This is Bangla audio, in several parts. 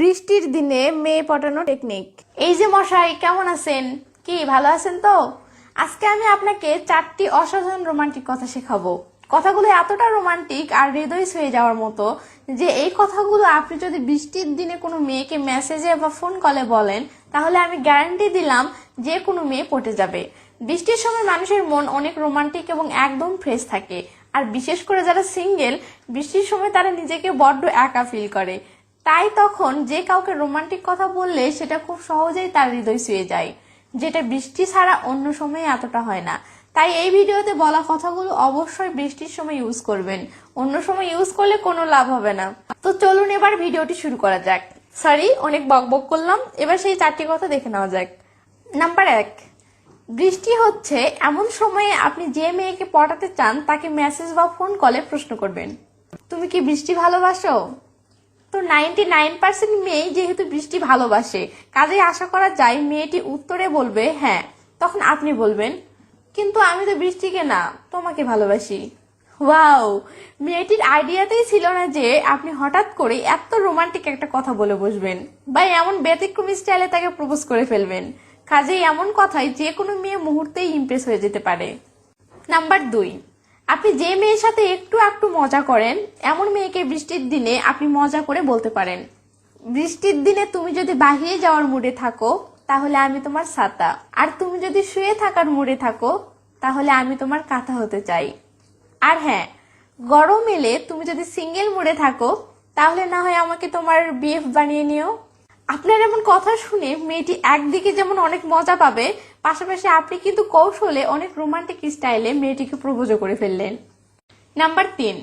বৃষ্টির দিনে মেয়ে পটানো টেকনিক এই যে মশাই, কেমন আছেন? কি, ভালো আছেন তো? আজকে আমি আপনাকে চারটি অসাধারণ রোমান্টিক কথা শেখাবো। কথাগুলো এতটা রোমান্টিক আর হৃদয় ছুঁয়ে যাওয়ার মতো যে এই কথাগুলো আপনি যদি বৃষ্টির দিনে কোনো মেয়েকে মেসেজে বা ফোন কলে বলেন, তাহলে আমি গ্যারান্টি দিলাম যে কোনো মেয়ে পটে যাবে। বৃষ্টির সময় মানুষের মন অনেক রোমান্টিক এবং একদম ফ্রেশ থাকে। আর বিশেষ করে যারা সিঙ্গেল বৃষ্টির সময় তারা নিজেকে বড্ড একা ফিল করে। তাই তখন যে কাউকে রোমান্টিক কথা বললে সেটা খুব সহজেই তার হৃদয় ছুঁয়ে যায়, যেটা বৃষ্টি ছাড়া অন্য সময়ে এতটা হয় না। তাই এই ভিডিওতে বলা কথাগুলো অবশ্যই বৃষ্টির সময় ইউজ করবেন। অন্য সময় ইউজ করলে কোনো লাভ হবে না। তো চলুন এবার ভিডিওটি শুরু করা যাক। সরি অনেক বকবক করলাম। এবার সেই চারটি কথা দেখে নেওয়া যাক। নাম্বার এক, বৃষ্টি হচ্ছে এমন সময়ে আপনি যে মেয়েকে পটাতে চান তাকে মেসেজ বা ফোন কলে প্রশ্ন করবেন। তুমি কি বৃষ্টি ভালোবাসো? তো নাইনটি নাইন পার্সেন্ট মেয়ে যেহেতু বৃষ্টি ভালোবাসে কাজে আশা করা যায় মেয়েটি উত্তরে বলবে হ্যাঁ তখন আপনি বলবেন, কিন্তু আমি তো বৃষ্টিকে না, তোমাকে ভালোবাসি। ওয়াও, মেয়েটির আইডিয়াতেই ছিল না যে আপনি হঠাৎ করে এত রোমান্টিক একটা কথা বলে বসবেন বা এমন ব্যতিক্রমী স্টাইলে তাকে প্রপোজ করে ফেলবেন। কাজেই এমন কথাই যে কোনো মেয়ে মুহূর্তেই ইমপ্রেস হয়ে যেতে পারে। নাম্বার দুই আপনি যে মেয়ের সাথে একটু একটু মজা করেন, এমন মেয়েকে বৃষ্টির দিনে আপনি মজা করে বলতে পারেন। বৃষ্টির দিনে তুমি যদি বাহিরে যাওয়ার মুডে থাকো, তাহলে আমি তোমার ছাতা। আর তুমি যদি শুয়ে থাকার মুডে থাকো, তাহলে আমি তোমার কাঁথা হতে চাই। আর হ্যাঁ গরম এলে তুমি যদি সিঙ্গেল মুডে থাকো, তাহলে না হয় আমাকে তোমার বিএফ বানিয়ে নিও। আপনার এমন কথা শুনে মেয়েটি একদিকে যেমন অনেক মজা পাবে, পাশাপাশি আপনি কিন্তু কৌশলে অনেক রোমান্টিক স্টাইলে মেয়েটিকে প্রপোজও করে ফেললেন। নাম্বার তিন,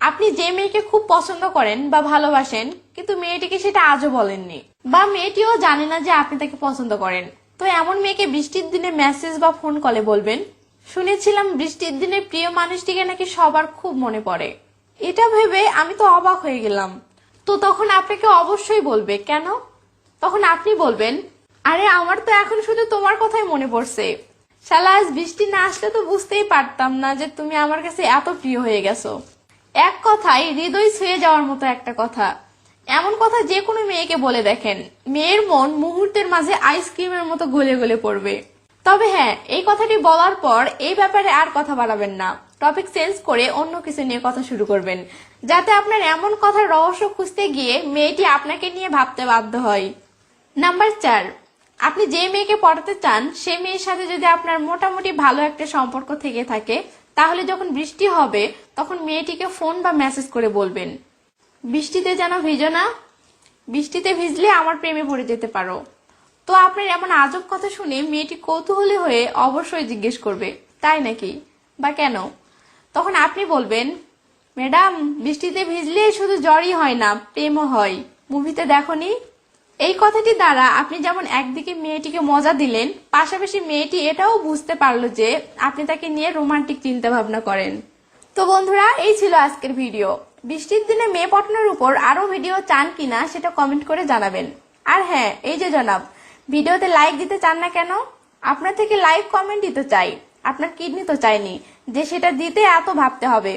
আপনি যে মেয়েকে খুব পছন্দ করেন বা ভালোবাসেন, কিন্তু মেয়েটিকে সেটা আজও বলেননি বা মেয়েটিও জানে না যে আপনি তাকে পছন্দ করেন। তো এমন মেয়েকে বৃষ্টির দিনে মেসেজ বা ফোন কলে বলবেন? শুনেছিলাম বৃষ্টির দিনে প্রিয় মানুষটিকে নাকি সবার খুব মনে পড়ে। এটা ভেবে আমি তো অবাক হয়ে গেলাম। তো তখন আপনাকে অবশ্যই বলবে, কেন? তখন আপনি বলবেন, আরে, আমার তো এখন শুধু তোমার কথাই মনে পড়ছে। শালা, আজ বৃষ্টি না আসলে তো বুঝতেই পারতাম না যে তুমি আমার কাছে এত প্রিয় হয়ে গেছো। এক কথায়, হৃদয় ছুঁয়ে যাওয়ার মতো একটা কথা। এমন কথা যে কোনো মেয়েকে বলে দেখেন। মেয়ের মন মুহূর্তের মাঝে আইসক্রিমের মতো গলে গলে পড়বে। তবে হ্যাঁ এই কথাটি বলার পর এই ব্যাপারে আর কথা বাড়াবেন না। টপিক চেঞ্জ করে অন্য কিছু নিয়ে কথা শুরু করবেন, যাতে আপনার এমন কথার রহস্য খুঁজতে গিয়ে মেয়েটি আপনাকে নিয়ে ভাবতে বাধ্য হয়। নাম্বার চার, আপনি যে মেয়েকে পড়াতে চান, সে মেয়ের সাথে যদি আপনার মোটামুটি ভালো একটা সম্পর্ক থেকে থাকে, তাহলে যখন বৃষ্টি হবে, তখন মেয়েটিকে ফোন বা মেসেজ করে বলবেন। বৃষ্টিতে যেন ভিজো না। বৃষ্টিতে ভিজলে আমার প্রেমে পড়ে যেতে পারো। তো আপনার এমন আজব কথা শুনে মেয়েটি কৌতূহলী হয়ে অবশ্যই জিজ্ঞেস করবে, তাই নাকি? বা কেন? তখন আপনি বলবেন, ম্যাডাম, বৃষ্টিতে ভিজলে শুধু জ্বরই হয় না, প্রেমও হয়। মুভিতে দেখনি? এই কথাটি দ্বারা আপনি যেমন একদিকে মেয়েটিকে মজা দিলেন, পাশাপাশি মেয়েটি এটাও বুঝতে পারল যে আপনি তাকে নিয়ে রোমান্টিক চিন্তা ভাবনা করেন। তো বন্ধুরা, এই ছিল আজকের ভিডিও। বৃষ্টির দিনে মেয়ে পটানোর উপর আরও ভিডিও চান কিনা সেটা কমেন্ট করে জানাবেন। আর হ্যাঁ এই যে জনাব, ভিডিওতে লাইক দিতে চান না কেন? আপনার থেকে লাইক কমেন্ট দিতে চাই। আপনার কিডনি তো চাইনি যে সেটা দিতে এত ভাবতে হবে।